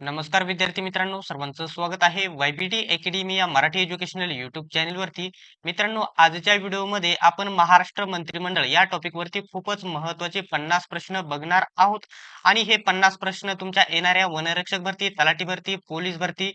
नमस्कार विद्यार्थी मित्रांनो सर्वांचं स्वागत आहे वायबीटी अकॅडमी या मराठी एज्युकेशनल युट्यूब चॅनलवरती मित्रांनो आजच्या व्हिडिओमध्ये आपण महाराष्ट्र मंत्रिमंडळ या टॉपिक वरती खूपच महत्त्वाचे पन्नास प्रश्न बघणार आहोत. आणि हे पन्नास प्रश्न तुमच्या येणाऱ्या वनरक्षक भरती तलाठी भरती पोलीस भरती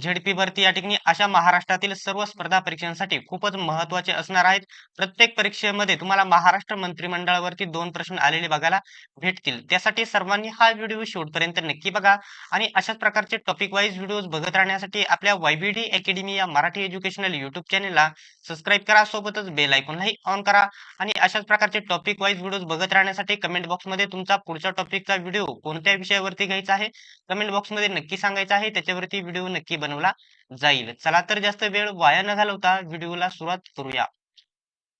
झेडपी भरती या ठिकाणी अशा महाराष्ट्रातील सर्व स्पर्धा परीक्षांसाठी खूपच महत्त्वाचे असणार आहेत. प्रत्येक परीक्षेमध्ये तुम्हाला महाराष्ट्र मंत्रिमंडळावरती दोन प्रश्न आलेले बघायला भेटतील. त्यासाठी सर्वांनी हा व्हिडिओ शेवटपर्यंत नक्की बघा. आणि अशाच प्रकारचे टॉपिक वाईज व्हिडिओ बघत राहण्यासाठी आपल्या वायबीडी अकॅडमी या मराठी एज्युकेशनल युट्यूब चॅनलला सबस्क्राईब करा. सोबतच बेल आयकॉनलाही ऑन करा. आणि अशाच प्रकारचे टॉपिक वाईज व्हिडिओ बघत राहण्यासाठी कमेंट बॉक्समध्ये तुमचा पुढच्या टॉपिकचा व्हिडिओ कोणत्या विषयावरती घ्यायचा आहे कमेंट बॉक्समध्ये नक्की सांगायचा आहे. त्याच्यावरती व्हिडिओ नक्की बनवला जाईल. चला तर जास्त वेळ वाया न घालवता व्हिडिओला सुरुवात करूया.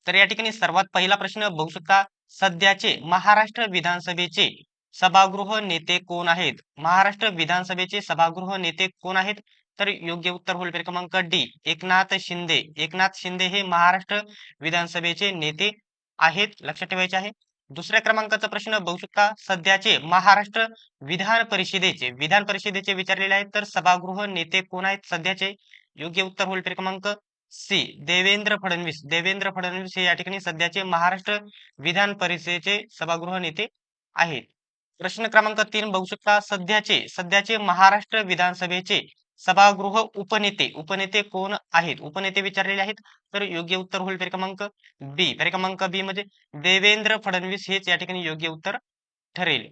तर या ठिकाणी सर्वात पहिला प्रश्न बघू शकता सध्याचे महाराष्ट्र विधानसभेचे सभागृह नेते कोण आहेत? महाराष्ट्र विधानसभेचे सभागृह नेते कोण आहेत? तर योग्य उत्तर होईल क्रमांक डी एकनाथ शिंदे. एकनाथ शिंदे हे महाराष्ट्र विधानसभेचे नेते आहेत लक्षात ठेवायचे आहे. दुसऱ्या क्रमांकाचा प्रश्न बघू शकता. सध्याचे महाराष्ट्र विधान परिषदेचे विधान परिषदेचे विचारलेले आहेत. तर सभागृह नेते कोण आहेत? सध्याचे योग्य उत्तर होईल क्रमांक सी देवेंद्र फडणवीस. देवेंद्र फडणवीस हे या ठिकाणी सध्याचे महाराष्ट्र विधान परिषदेचे सभागृह नेते आहेत. प्रश्न क्रमांक तीन बघू शकता. सध्याचे सध्याचे महाराष्ट्र विधानसभेचे सभागृह उपनेते उपनेते कोण आहेत? उपनेते विचारलेले आहेत तर योग्य उत्तर होईल पेर क्रमांक बी क्रमांक बी मध्ये म्हणजे देवेंद्र फडणवीस हेच या ठिकाणी योग्य उत्तर ठरेल.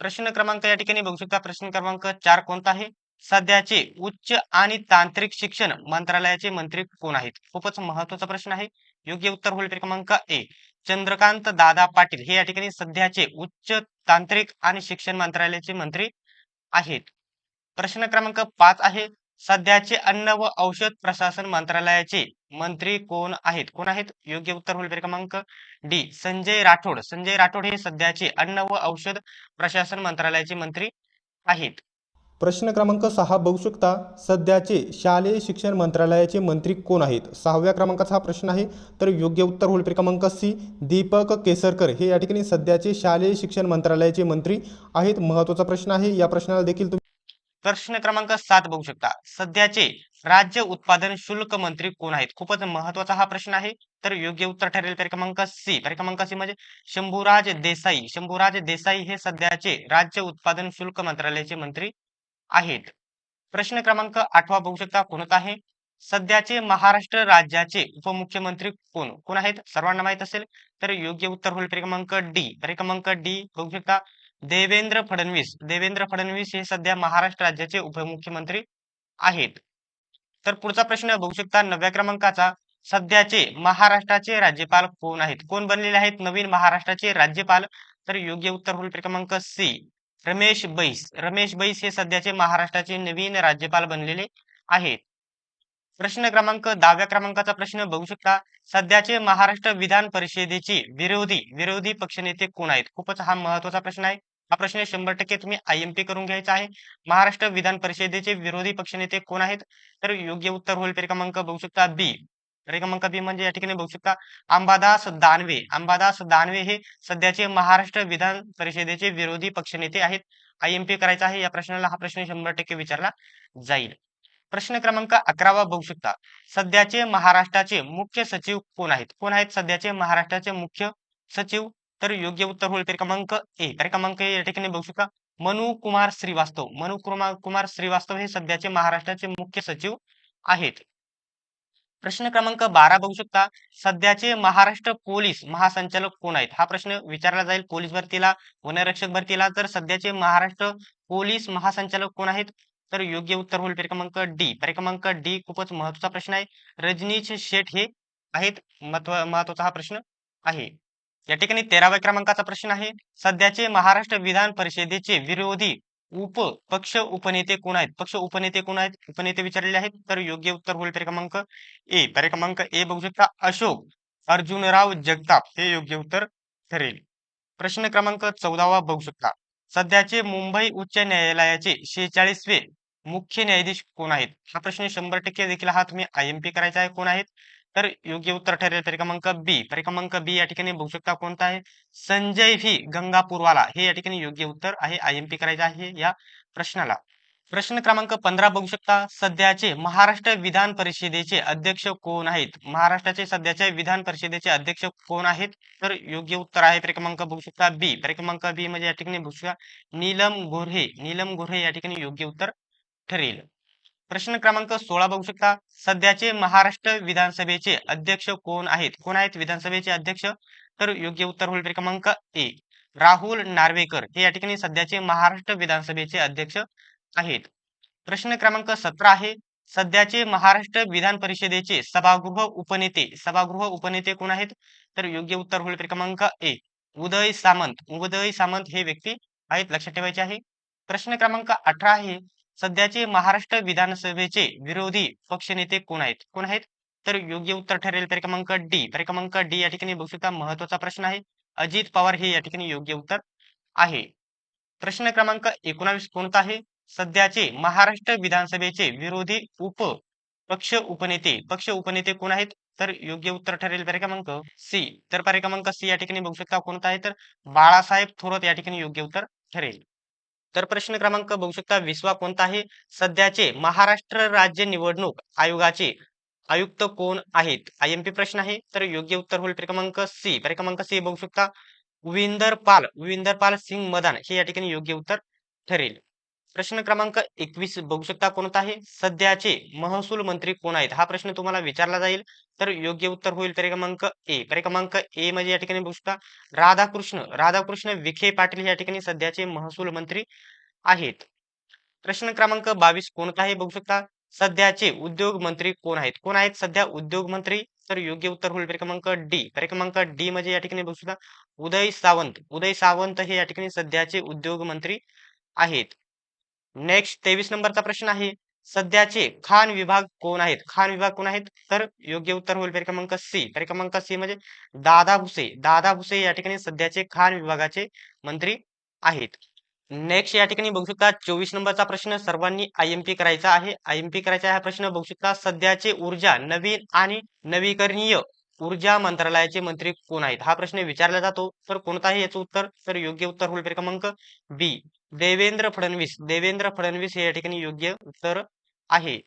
प्रश्न क्रमांक या ठिकाणी बघू शकता. प्रश्न क्रमांक चार कोणता आहे? सध्याचे उच्च आणि तांत्रिक शिक्षण मंत्रालयाचे मंत्री कोण आहेत? खूपच महत्त्वाचा प्रश्न आहे. योग्य उत्तर होईल क्रमांक ए चंद्रकांत दादा पाटील हे या ठिकाणी सध्याचे उच्च तांत्रिक आणि शिक्षण मंत्रालयाचे मंत्री आहेत. प्रश्न क्रमांक पाच आहे सध्याचे अन्न व औषध प्रशासन मंत्रालयाचे मंत्री कोण आहेत? कोण आहेत? योग्य उत्तर होईल क्रमांक डी संजय राठोड. संजय राठोड हे सध्याचे अन्न व औषध प्रशासन मंत्रालयाचे मंत्री आहेत. प्रश्न क्रमांक सहा बघू शकता सध्याचे शालेय शिक्षण मंत्रालयाचे मंत्री कोण आहेत? सहाव्या क्रमांकाचा हा प्रश्न आहे तर योग्य उत्तर होईल क्रमांक सी दीपक केसरकर. हे या ठिकाणी सध्याचे शालेय शिक्षण मंत्रालयाचे मंत्री आहेत. महत्त्वाचा प्रश्न आहे या प्रश्नाला देखील तुम्ही प्रश्न क्रमांक सात बघू शकता. सध्याचे राज्य उत्पादन शुल्क मंत्री कोण आहेत? खूपच महत्त्वाचा हा प्रश्न आहे. तर योग्य उत्तर ठरेल क्रमांक सी. क्रमांक सी म्हणजे शंभूराज देसाई. शंभूराज देसाई हे सध्याचे राज्य उत्पादन शुल्क मंत्रालयाचे मंत्री आहेत. प्रश्न क्रमांक आठवा बघू शकता. कोणता आहे? सध्याचे महाराष्ट्र राज्याचे उपमुख्यमंत्री कोण? कोण आहेत? सर्वांना माहीत असेल. तर योग्य उत्तर होईल क्रमांक डी. क्रमांक डी बघू शकता. देवेंद्र फडणवीस. देवेंद्र फडणवीस हे सध्या महाराष्ट्र राज्याचे उपमुख्यमंत्री आहेत. तर पुढचा प्रश्न बघू शकता नव्या क्रमांकाचा सध्याचे महाराष्ट्राचे राज्यपाल कोण आहेत? कोण बनलेले आहेत? नवीन महाराष्ट्राचे राज्यपाल. तर योग्य उत्तर होईल क्रमांक सी रमेश बैस. रमेश बैस हे सध्याचे महाराष्ट्राचे नवीन राज्यपाल बनलेले आहेत. प्रश्न क्रमांक दहाव्या क्रमांकाचा प्रश्न बघू शकता. सध्याचे महाराष्ट्र विधान परिषदेचे विरोधी विरोधी पक्षनेते कोण आहेत? खूपच हा महत्त्वाचा प्रश्न आहे. हा प्रश्न शंभर टक्के तुम्ही आयएमपी करून घ्यायचा आहे. महाराष्ट्र विधान परिषदेचे विरोधी पक्षनेते कोण आहेत? तर योग्य उत्तर होईल पेर क्रमांक बघू शकता बी क्रमांक बी म्हणजे या ठिकाणी बघू शकता अंबादास दानवे. अंबादास दानवे हे सध्याचे महाराष्ट्र विधान परिषदेचे विरोधी पक्षनेते आहेत. आयएमपी करायचा आहे. या प्रश्नाला हा प्रश्न शंभर टक्के विचारला जाईल. प्रश्न क्रमांक अकरावा बघू शकता. सध्याचे महाराष्ट्राचे मुख्य सचिव कोण आहेत? कोण आहेत? सध्याचे महाराष्ट्राचे मुख्य सचिव तर योग्य उत्तर होईल. तर क्रमांक ए. तर क्रमांक ए या ठिकाणी बघू शकता. मनु कुमार श्रीवास्तव. मनु कुमार श्रीवास्तव हे सध्याचे महाराष्ट्राचे मुख्य सचिव आहेत. प्रश्न क्रमांक बारा बघू शकता. सध्याचे महाराष्ट्र पोलीस महासंचालक कोण आहेत? हा प्रश्न विचारला जाईल. पोलीस भरतीला वनरक्षक भरतीला. तर सध्याचे महाराष्ट्र पोलीस महासंचालक कोण आहेत? तर योग्य उत्तर होईल. परिक्रमांक डी. परिक्रमांक डी खूपच महत्त्वाचा प्रश्न आहे. रजनीश शेठ हे आहेत. महत्त्व महत्त्वाचा हा प्रश्न आहे. या ठिकाणी तेराव्या क्रमांकाचा प्रश्न आहे. सध्याचे महाराष्ट्र विधान परिषदेचे विरोधी उप पक्ष उपनेते कोण आहेत? पक्ष उपनेते कोण आहेत? उपनेते विचारलेले आहेत. तर योग्य उत्तर होईल क्रमांक ए. क्रमांक ए बघू शकता. अशोक अर्जुनराव जगताप हे योग्य उत्तर ठरेल. प्रश्न क्रमांक चौदावा बघू शकता. सध्याचे मुंबई उच्च न्यायालयाचे शेहेचाळीसवे मुख्य न्यायाधीश कोण आहेत? हा प्रश्न शंभर टक्के देखील हा तुम्ही आय एम पी करायचा आहे. कोण आहेत? तर योग्य उत्तर ठरेल. परिक्रमांक बी परिक्रमांक बी या ठिकाणी बघू शकता कोणता आहे? संजय व्ही. गंगापूरवाला. हे या ठिकाणी योग्य उत्तर आहे. आयएमपी करायचं आहे या प्रश्नाला. प्रश्न क्रमांक पंधरा बघू शकता. सध्याचे महाराष्ट्र विधान परिषदेचे अध्यक्ष कोण आहेत? महाराष्ट्राचे सध्याचे विधान परिषदेचे अध्यक्ष कोण आहेत? तर योग्य उत्तर आहे. परिक्रमांक बघू शकता बी परिक्रमांक बी म्हणजे या ठिकाणी बघू शकता. नीलम गोऱ्हे. नीलम गोऱ्हे या ठिकाणी योग्य उत्तर ठरेल. प्रश्न क्रमांक सोळा बघू शकता. सध्याचे महाराष्ट्र विधानसभेचे अध्यक्ष कोण आहेत? कोण आहेत विधानसभेचे अध्यक्ष? तर योग्य उत्तर होईल क्रमांक ए. राहुल नार्वेकर. हे या ठिकाणी सध्याचे महाराष्ट्र विधानसभेचे अध्यक्ष आहेत. प्रश्न क्रमांक सतरा आहे. सध्याचे महाराष्ट्र विधान परिषदेचे सभागृह उपनेते. सभागृह उपनेते कोण आहेत? तर योग्य उत्तर होईल क्रमांक ए. उदय सामंत. उदय सामंत हे व्यक्ती आहेत लक्षात ठेवायचे आहे. प्रश्न क्रमांक अठरा आहे. सध्याचे महाराष्ट्र विधानसभेचे विरोधी पक्षनेते कोण आहेत? कोण आहेत? तर योग्य उत्तर ठरेल क्रमांक डी. क्रमांक डी या ठिकाणी बघू शकता महत्त्वाचा प्रश्न आहे. अजित पवार हे या ठिकाणी योग्य उत्तर आहे. प्रश्न क्रमांक एकोणावीस कोणता आहे? सध्याचे महाराष्ट्र विधानसभेचे विरोधी उप पक्ष उपनेते पक्ष उपनेते कोण आहेत? तर योग्य उत्तर ठरेल क्रमांक सी. तर क्रमांक सी या ठिकाणी बघू शकता कोणता आहे? तर बाळासाहेब थोरात या ठिकाणी योग्य उत्तर ठरेल. तर प्रश्न क्रमांक बघू शकता विसवा कोणता आहे? सध्याचे महाराष्ट्र राज्य निवडणूक आयोगाचे आयुक्त कोण आहेत? आय एम पी प्रश्न आहे तर योग्य उत्तर होईल क्रमांक सी क्रमांक सी बघू शकता विंदर पाल विंदर पाल सिंग मदान हे या ठिकाणी योग्य उत्तर ठरेल. प्रश्न क्रमांक एकवीस बघू शकता कोणता आहे? सध्याचे महसूल मंत्री कोण आहेत? हा प्रश्न तुम्हाला विचारला जाईल. तर योग्य उत्तर होईल क्रमांक ए. क्रमांक ए म्हणजे या ठिकाणी बघू शकता राधाकृष्ण राधाकृष्ण विखे पाटील या ठिकाणी सध्याचे महसूल मंत्री आहेत. प्रश्न क्रमांक बावीस कोणता आहे बघू शकता? सध्याचे उद्योग मंत्री कोण आहेत? कोण आहेत? सध्या उद्योग मंत्री तर योग्य उत्तर होईल क्रमांक डी. क्रमांक डी म्हणजे या ठिकाणी बघू शकता उदय सावंत. उदय सावंत हे या ठिकाणी सध्याचे उद्योग मंत्री आहेत. नेक्स्ट तेवीस नंबरचा प्रश्न आहे सध्याचे खान विभाग कोण आहेत? खान विभाग कोण आहेत? तर योग्य उत्तर होईल क्रमांक सी क्रमांक सी म्हणजे दादा भुसे. दादा भुसे या ठिकाणी सध्याचे खान विभागाचे मंत्री आहेत. नेक्स्ट या ठिकाणी बघू शकता चोवीस नंबरचा प्रश्न सर्वांनी आयएमपी करायचा आहे. आयएमपी करायचा हा प्रश्न. बघू शकता सध्याचे ऊर्जा नवीन आणि नवीकरणीय ऊर्जा मंत्रालयाचे मंत्री कोण आहेत? हा प्रश्न विचारला जातो. तर कोणता आहे याचं उत्तर? तर योग्य उत्तर होईल क्रमांक बी देवेंद्र फडणवीस देवेंद्र फडणवीस हे या ठिकाणी योग्य उत्तर आहे.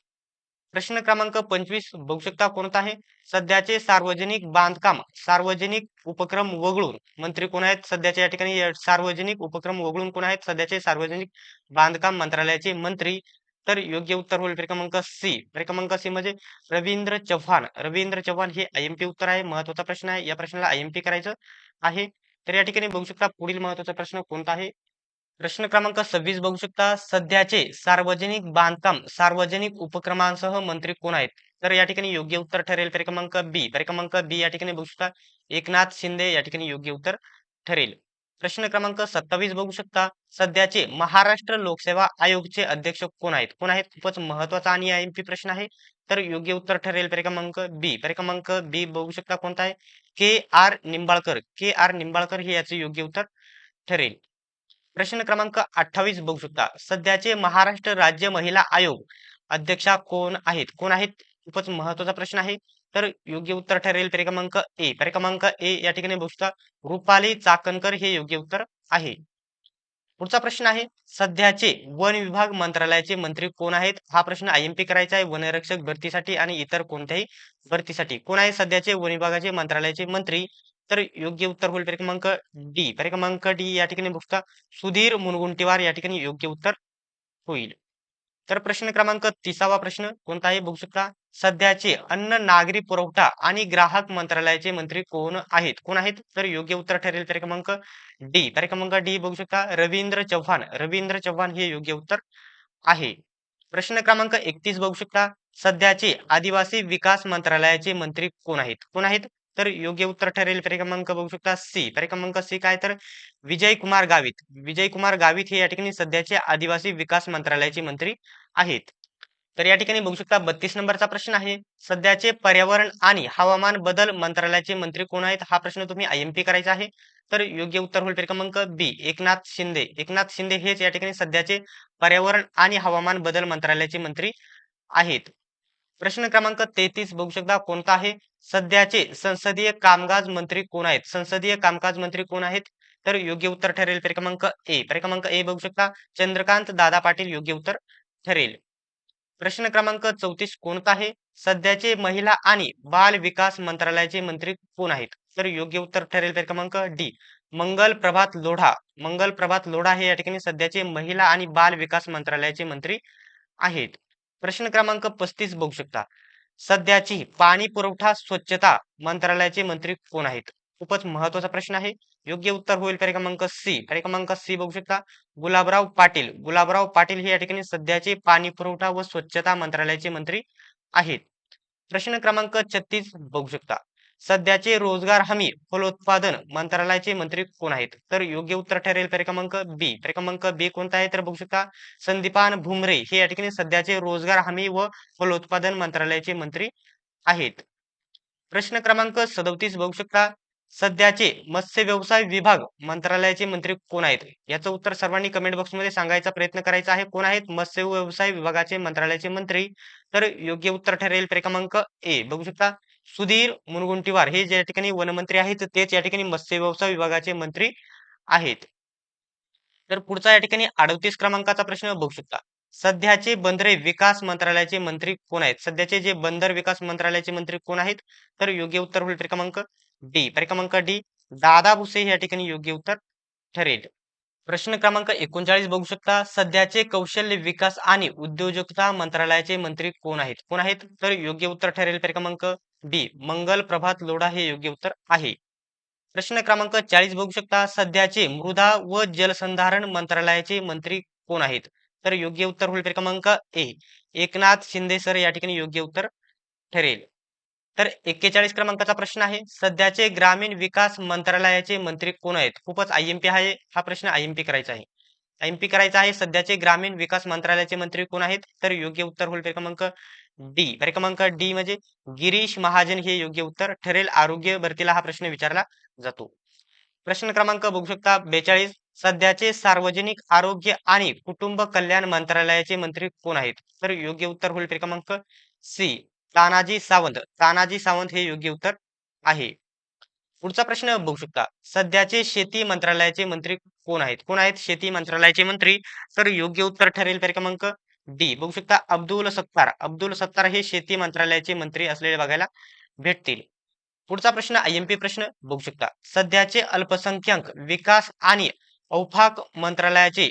प्रश्न क्रमांक पंचवीस बघू शकता कोणता आहे? सध्याचे सार्वजनिक बांधकाम सार्वजनिक उपक्रम वगळून मंत्री कोण आहेत? सध्याच्या या ठिकाणी सार्वजनिक उपक्रम वगळून कोण आहेत? सध्याचे सार्वजनिक बांधकाम मंत्रालयाचे मंत्री. तर योग्य उत्तर होईल क्रमांक सी. क्रमांक सी म्हणजे रवींद्र चव्हाण. रवींद्र चव्हाण हे आयएमपी उत्तर आहे महत्त्वाचा प्रश्न आहे. या प्रश्नाला आयएमपी करायचं आहे. तर या ठिकाणी बघू शकता पुढील महत्त्वाचा प्रश्न कोणता आहे? प्रश्न क्रमांक सव्वीस बघू शकता. सध्याचे सार्वजनिक बांधकाम सार्वजनिक उपक्रमांसह मंत्री कोण आहेत? तर या ठिकाणी योग्य उत्तर ठरेल परिक्रमांक बी. परिक्रमांक बी या ठिकाणी बघू शकता. एकनाथ शिंदे या ठिकाणी योग्य उत्तर ठरेल. प्रश्न क्रमांक सत्तावीस बघू शकता. सध्याचे महाराष्ट्र लोकसेवा आयोगचे अध्यक्ष कोण आहेत? कोण आहेत? खूपच महत्त्वाचा आणि आय प्रश्न आहे. तर योग्य उत्तर ठरेल परिक्रमांक बी. परिक्रमांक बी बघू शकता कोणता आहे? K R Nimbalkar. K R Nimbalkar हे याचे योग्य उत्तर ठरेल. प्रश्न क्रमांक अठ्ठावीस बघू शकता. सध्याचे महाराष्ट्र राज्य महिला आयोग अध्यक्षा कोण आहेत? कोण आहेत? खूपच महत्त्वाचा प्रश्न आहे. तर योग्य उत्तर ठरेल क्रमांक ए. क्रमांक ए या ठिकाणी बघू शकता. रुपाली चाकणकर हे योग्य उत्तर आहे. पुढचा प्रश्न आहे सध्याचे वन विभाग मंत्रालयाचे मंत्री कोण आहेत? हा प्रश्न आयएमपी करायचा आहे वनरक्षक भरतीसाठी आणि इतर कोणत्याही भरतीसाठी. कोण आहे सध्याचे वन विभागाचे मंत्रालयाचे मंत्री? तर योग्य उत्तर होईल. परिक्रमांक डी परिक्रमांक डी या ठिकाणी बघता सुधीर मुनगुंटीवार या ठिकाणी योग्य उत्तर होईल. तर प्रश्न क्रमांक तिसावा प्रश्न कोणता आहे? बघू शकता. सध्याचे अन्न नागरी पुरवठा आणि ग्राहक मंत्रालयाचे मंत्री कोण आहेत? कोण आहेत? तर योग्य उत्तर ठरेल. परिक्रमांक डी परिक्रमांक डी बघू शकता. रवींद्र चव्हाण. रवींद्र चव्हाण हे योग्य उत्तर आहे. प्रश्न क्रमांक एकतीस बघू शकता. सध्याचे आदिवासी विकास मंत्रालयाचे मंत्री कोण आहेत? कोण आहेत? तर योग्य उत्तर ठरेल. क्रमांक बघू शकता सी. क्रमांक सी काय तर विजय कुमार गावित. विजय कुमार गावित हे या ठिकाणी सध्याचे आदिवासी विकास मंत्रालयाचे मंत्री आहेत. तर या ठिकाणी बघू शकता बत्तीस नंबरचा प्रश्न आहे. सध्याचे पर्यावरण आणि हवामान बदल मंत्रालयाचे मंत्री कोण आहेत? हा प्रश्न तुम्ही आय एम पी करायचा आहे. तर योग्य उत्तर होईल क्रमांक बी एकनाथ शिंदे. एकनाथ शिंदे हेच या ठिकाणी सध्याचे पर्यावरण आणि हवामान बदल मंत्रालयाचे मंत्री आहेत. प्रश्न क्रमांक तेहतीस बघू शकता कोणता आहे? सध्याचे संसदीय कामकाज मंत्री कोण आहेत? संसदीय कामकाज मंत्री कोण आहेत? तर योग्य उत्तर ठरेल क्रमांक ए. क्रमांक ए बघू शकता. चंद्रकांत दादा पाटील योग्य उत्तर ठरेल. प्रश्न क्रमांक चौतीस कोणता आहे? सध्याचे महिला आणि बाल विकास मंत्रालयाचे मंत्री कोण आहेत? तर योग्य उत्तर ठरेल पेर क्रमांक डी. मंगल प्रभात लोढा. मंगल प्रभात लोढा हे या ठिकाणी सध्याचे महिला आणि बाल विकास मंत्रालयाचे मंत्री आहेत. प्रश्न क्रमांक पस्तीस बघू शकता. सध्याची पाणी पुरवठा स्वच्छता मंत्रालयाचे मंत्री कोण आहेत? खूपच महत्त्वाचा प्रश्न आहे. योग्य उत्तर होईल पर्याय क्रमांक सी. पर्याय क्रमांक सी बघू शकता. गुलाबराव पाटील. गुलाबराव पाटील हे या ठिकाणी सध्याचे पाणी पुरवठा व स्वच्छता मंत्रालयाचे मंत्री आहेत. प्रश्न क्रमांक छत्तीस बघू शकता. सध्याचे रोजगार हमी फलोत्पादन मंत्रालयाचे मंत्री कोण आहेत? तर योग्य उत्तर ठरेल पर्याय बी. पर्याय बी कोणता आहे? तर बघू शकता संदीपान भुमरे हे या ठिकाणी सध्याचे रोजगार हमी व फलोत्पादन मंत्रालयाचे मंत्री आहेत. प्रश्न क्रमांक सदोतीस बघू शकता सध्याचे मत्स्य व्यवसाय विभाग मंत्रालयाचे मंत्री कोण आहेत? याचं उत्तर सर्वांनी कमेंट बॉक्समध्ये सांगायचा प्रयत्न करायचा आहे. कोण आहेत? मत्स्य व्यवसाय विभागाचे मंत्रालयाचे मंत्री. तर योग्य उत्तर ठरेल पर्याय क्रमांक ए. बघू शकता सुधीर मुनगुंटीवार हे ज्या ठिकाणी वनमंत्री आहेत तेच या ठिकाणी मत्स्य व्यवसाय विभागाचे मंत्री आहेत. तर पुढचा या ठिकाणी अडतीस क्रमांकाचा प्रश्न बघू शकता. सध्याचे बंदरे विकास मंत्रालयाचे मंत्री कोण आहेत? सध्याचे जे बंदर विकास मंत्रालयाचे मंत्री कोण आहेत? तर योग्य उत्तर होईल क्रमांक डी. परिक्रमांक क्रमांक डी दादा भुसे या ठिकाणी योग्य उत्तर ठरेल. प्रश्न क्रमांक एकोणचाळीस बघू शकता. सध्याचे कौशल्य विकास आणि उद्योजकता मंत्रालयाचे मंत्री कोण आहेत? कोण आहेत? तर योग्य उत्तर ठरेल पर्याय क्रमांक डी मंगल प्रभात लोढा हे योग्य उत्तर आहे. प्रश्न क्रमांक चाळीस बघू शकता. सध्याचे मृदा व जलसंधारण मंत्रालयाचे मंत्री कोण आहेत? तर योग्य उत्तर होईल क्रमांक ए. एकनाथ शिंदे सर या ठिकाणी योग्य उत्तर ठरेल. तर एक्केचाळीस क्रमांकाचा प्रश्न आहे. सध्याचे ग्रामीण विकास मंत्रालयाचे मंत्री कोण आहेत? खूपच आयएमपी आहे. हा प्रश्न आयएमपी करायचा आहे. आयएमपी करायचा आहे. सध्याचे ग्रामीण विकास मंत्रालयाचे मंत्री कोण आहेत? तर योग्य उत्तर होईल क्रमांक डी. क्रमांक डी म्हणजे गिरीश महाजन हे योग्य उत्तर ठरेल. आरोग्य भरतीला हा प्रश्न विचारला जातो. प्रश्न क्रमांक बघू शकता. बेचाळीस. सध्याचे सार्वजनिक आरोग्य आणि कुटुंब कल्याण मंत्रालयाचे मंत्री कोण आहेत? तर योग्य उत्तर होईल क्रमांक सी. तानाजी सावंत. तानाजी सावंत हे योग्य उत्तर आहे. पुढचा प्रश्न बघू शकता. सध्याचे शेती मंत्रालयाचे मंत्री कोण आहेत? कोण आहेत? शेती मंत्रालयाचे मंत्री. तर योग्य उत्तर ठरेल पर्याय क्रमांक डी. बघू शकता अब्दुल सत्तार. अब्दुल सत्तार हे शेती मंत्रालयाचे मंत्री असलेले बघायला भेटतील. पुढचा प्रश्न आयएमपी प्रश्न. बघू शकता सध्याचे अल्पसंख्याक विकास आणि औफाक मंत्रालयाचे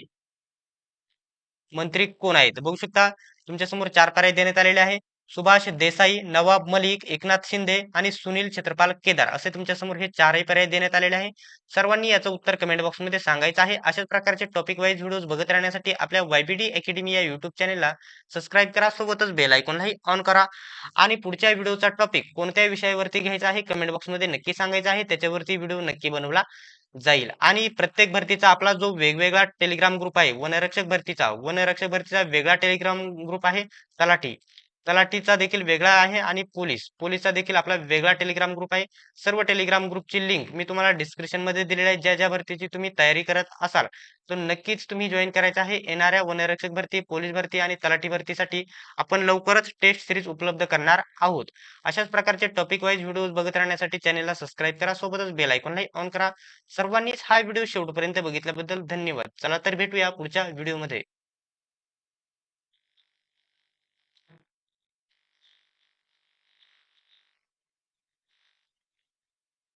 मंत्री कोण आहेत? बघू शकता तुमच्यासमोर चार पर्याय देण्यात आलेले आहे. सुभाष देसाई नवाब मलिक एकनाथ शिंदे आणि सुनील छत्रपाल केदार असे तुमच्यासमोर हे चारही पर्याय देण्यात आलेले आहे. सर्वांनी याचं उत्तर कमेंट बॉक्समध्ये सांगायचं आहे. अशाच प्रकारचे टॉपिक वाईज व्हिडिओज बघत राहण्यासाठी आपल्या वायबीडी अकॅडमी या युट्यूब चॅनेलला सबस्क्राईब करा. सोबतच बेल आयकॉनलाही ऑन करा. आणि पुढच्या व्हिडिओचा टॉपिक कोणत्या विषयावरती घ्यायचा आहे कमेंट बॉक्समध्ये नक्की सांगायचं आहे. त्याच्यावरती व्हिडिओ नक्की बनवला जाईल. आणि प्रत्येक भरतीचा आपला जो वेगवेगळा टेलिग्राम ग्रुप आहे वनरक्षक भरतीचा वनरक्षक भरतीचा वेगळा टेलिग्राम ग्रुप आहे तलाठी. तलाठीचा देखील वेगळा आहे आणि पोलीस पोलीसचा देखील आपला वेगळा टेलिग्राम ग्रुप आहे. सर्व टेलिग्राम ग्रुपची लिंक मी तुम्हाला डिस्क्रिप्शनमध्ये दिलेली आहे. ज्या ज्या भरतीची तुम्ही तयारी करत असाल तर नक्कीच तुम्ही जॉईन करायचं आहे. येणाऱ्या वनरक्षक भरती पोलीस भरती आणि तलाठी भरतीसाठी आपण लवकरच टेस्ट सिरीज उपलब्ध करणार आहोत. अशाच प्रकारचे टॉपिक वाईज व्हिडिओ बघत राहण्यासाठी चॅनेलला सबस्क्राईब करा. सोबतच बेल आयकॉनलाही ऑन करा. सर्वांनीच हा व्हिडिओ शेवटपर्यंत बघितल्याबद्दल धन्यवाद. चला तर भेटूया पुढच्या व्हिडिओमध्ये